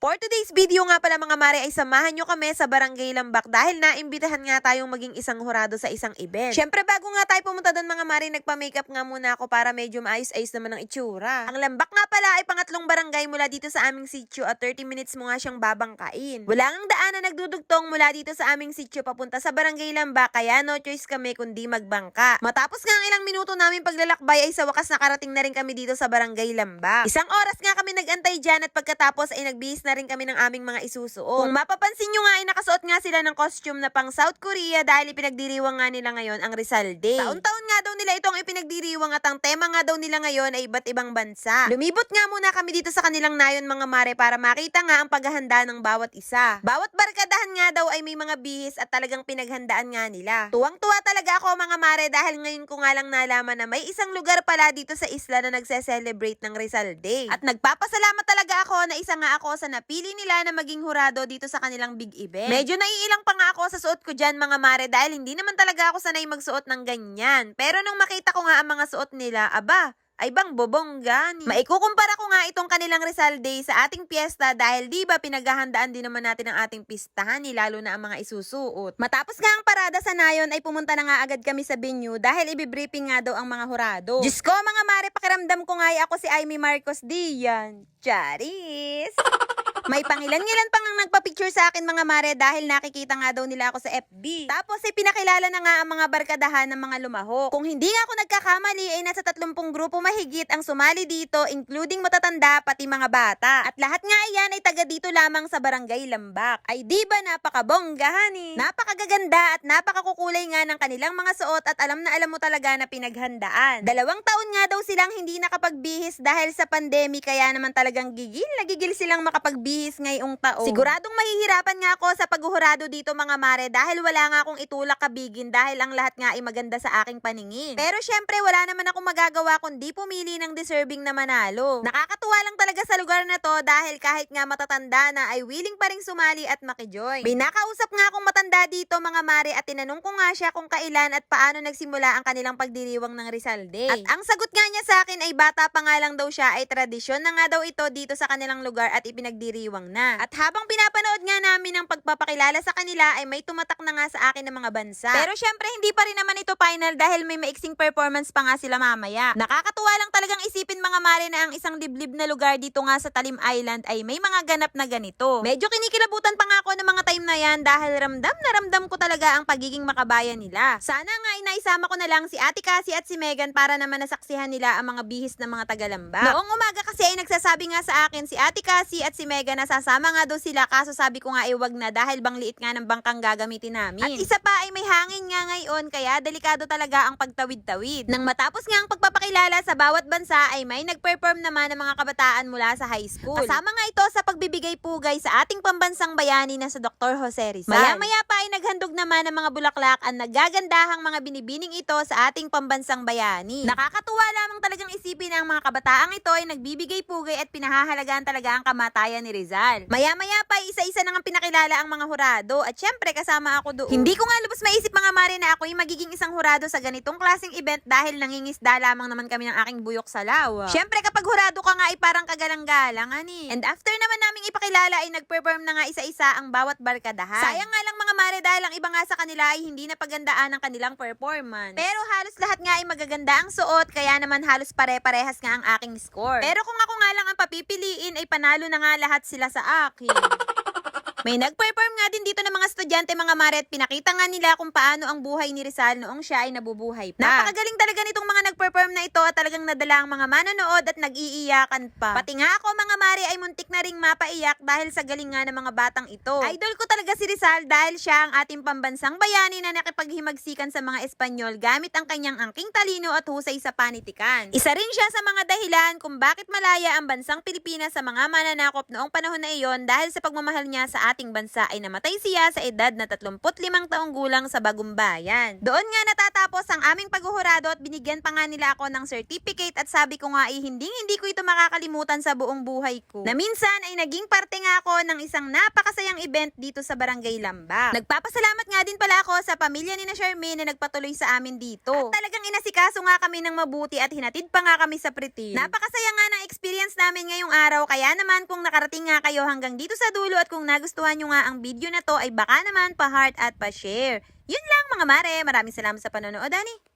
For today's video nga pala mga mare ay samahan nyo kami sa Barangay Lambak dahil naimbitahan nga tayong maging isang hurado sa isang event. Syempre bago nga tayo pumunta doon mga mare, nagpa-makeup nga muna ako para medyo maayos-ayos naman ang itsura. Ang Lambak nga pala ay pangatlong barangay mula dito sa aming sitio at 30 minutes mo nga siyang babangkain. Wala ngang daan na nagdudugtong mula dito sa aming sitio papunta sa Barangay Lambak kaya no choice kami kundi magbangka. Matapos nga ang ilang minuto namin paglalakbay ay sa wakas nakarating na rin kami dito sa Barangay Lambak. Isang oras nga kami nagantay dyan at pagkatapos ay nagbihis na rin kami ng aming mga isusuot. Kung mapapansin nyo nga ay nakasuot nga sila ng costume na pang South Korea dahil ipinagdiriwang nga nila ngayon ang Rizal Day. Taon-taon nga daw nila itong ipinagdiriwang at ang tema nga daw nila ngayon ay iba't ibang bansa. Lumibot nga muna kami dito sa kanilang nayon mga mare para makita nga ang paghahanda ng bawat isa. Bawat barkadahan nga ay may mga bihis at talagang pinaghandaan nga nila. Tuwang-tuwa talaga ako mga mare dahil ngayon ko nga lang nalaman na may isang lugar pala dito sa isla na nagse-celebrate ng Rizal Day. At nagpapasalamat talaga ako na isa nga ako sa napili nila na maging hurado dito sa kanilang big event. Medyo naiilang pa nga ako sa suot ko dyan mga mare dahil hindi naman talaga ako sanay magsuot ng ganyan. Pero nung makita ko nga ang mga suot nila, aba, ay bang bobongga ni. Maikukumpara ko nga itong kanilang Rizal Day sa ating piyesta dahil di ba pinaghahandaan din naman natin ang ating pistahan ni lalo na ang mga isusuot. Matapos nga ang parada sa nayon ay pumunta na nga agad kami sa venue dahil ibibriefing nga daw ang mga hurado. Diyos ko mga mare pakiramdam ko nga ay ako si Amy Marcos Dian. Charis! May pangilan-ngilan pang ang nagpa-picture sa akin mga mare dahil nakikita nga daw nila ako sa FB. Tapos ay pinakilala na nga ang mga barkadahan ng mga lumahok. Kung hindi nga ako nagkakamali ay nasa 30 grupo mahigit ang sumali dito including matatanda pati mga bata. At lahat nga iyan ay taga dito lamang sa Barangay Lambak. Ay di ba napakabongga hani? Napakagaganda at napakakukulay nga ng kanilang mga suot at alam na alam mo talaga na pinaghandaan. Dalawang taon nga daw silang hindi nakapagbihis dahil sa pandemic kaya naman talagang gigil na gigil silang makapagbihis ngayong taon. Siguradong mahihirapan nga ako sa paghuhurado dito mga mare dahil wala nga akong itulak kabigin dahil ang lahat nga ay maganda sa aking paningin. Pero syempre wala naman akong magagawa kundi pumili ng deserving na manalo. Nakakatuwa lang talaga sa lugar na to dahil kahit nga matatanda na ay willing pa rin sumali at makijoin. May nakausap nga akong matanda dito mga mare at tinanong ko nga siya kung kailan at paano nagsimula ang kanilang pagdiriwang ng Rizal Day. At ang sagot nga niya sa akin ay bata pa nga lang daw siya ay tradisyon na nga daw ito dito sa kanilang lugar at ipinagdiriwang na. At habang pinapanood nga namin ang pagpapakilala sa kanila ay may tumatak na nga sa akin ng mga bansa. Pero syempre hindi pa rin naman ito final dahil may maiksing performance pa nga sila mamaya. Nakakatuwa lang talagang isipin mga mare na ang isang liblib na lugar dito nga sa Talim Island ay may mga ganap na ganito. Medyo kinikilabutan pa nga ako ng mga time na yan dahil ramdam na ramdam ko talaga ang pagiging makabayan nila. Sana nga ay naisama ko na lang si Ate Cassie at si Megan para naman nasaksihan nila ang mga bihis ng mga tagalamba. Noong umaga kasi ay nagsasabi nga sa akin si Ate Cassie at si Megan na sasama nga daw sila kaso sabi ko nga ay wag na dahil bang liit nga ng bangkang gagamitin namin. At isa pa ay may hangin nga ngayon kaya delikado talaga ang pagtawid-tawid. Nang matapos nga ang pagpapakilala sa bawat bansa ay may nag-perform naman ng mga kabataan mula sa high school. Kasama nga ito sa pagbibigay pugay sa ating pambansang bayani na sa Dr. Jose Rizal. Maya-maya pa ay naghandog naman ng mga bulaklak ang nagagandahang mga binibining ito sa ating pambansang bayani. Nakakatuwa lamang talagang isipin na ang mga kabataang ito ay nagbibigay pugay at pinahahalagaan talaga ang kamatayan ni Rizal. Maya-maya pa isa-isa nang pinakilala ang mga hurado at syempre kasama ako doon. Hindi ko nga lubos maisip mga mare na ako ay magiging isang hurado sa ganitong klaseng event dahil nangingisda lamang naman kami ng aking buyok sa lawa. Syempre kapag hurado ka nga ay parang kagalang-galang ani. And after naman naming ipakilala ay nag-perform na nga isa-isa ang bawat barkadahan. Sayang nga lang mga mare dahil ang iba nga sa kanila ay hindi na pagandaan ang kanilang performance. Pero halos lahat nga ay magaganda ang suot kaya naman halos pare-parehas nga ang aking score. Pero kung ako nga lang ang papipiliin ay panalo na nga lahat sila sa akin. May nga din dito ng mga estudyante mga mare at pinakita nga nila kung paano ang buhay ni Rizal noong siya ay nabubuhay pa. Napakagaling talaga nitong mga nag-perform na ito at talagang nadala ang mga manonood at nag-iiyakan pa. Pati nga ako mga mare ay muntik na ring mapaiyak dahil sa galing nga ng mga batang ito. Idol ko talaga si Rizal dahil siya ang ating pambansang bayani na nakipaghimagsikan sa mga Espanyol gamit ang kanyang angking talino at husay sa panitikan. Isa rin siya sa mga dahilan kung bakit malaya ang bansang Pilipinas sa mga mananakop noong panahon na iyon dahil sa pagmamahal niya sa ating bansa ay namatay namatay siya sa edad na 35 taong gulang sa Bagong Bayan. Doon nga natatapos ang aming paghuhurado at binigyan pa nga nila ako ng certificate at sabi ko nga ay hindi hindi ko ito makakalimutan sa buong buhay ko. Na minsan ay naging parte nga ako ng isang napakasayang event dito sa Barangay Lambak. Nagpapasalamat nga din pala ako sa pamilya ni na Charmaine na nagpatuloy sa amin dito. At talagang inasikaso nga kami ng mabuti at hinatid pa nga kami sa pretil. Napakasaya nga ng experience namin ngayong araw kaya naman kung nakarating nga kayo hanggang dito sa dulo at kung nagustuhan nyo nga ang video na to ay baka naman pa-heart at pa-share. Yun lang mga mare, maraming salamat sa panonood, Ani.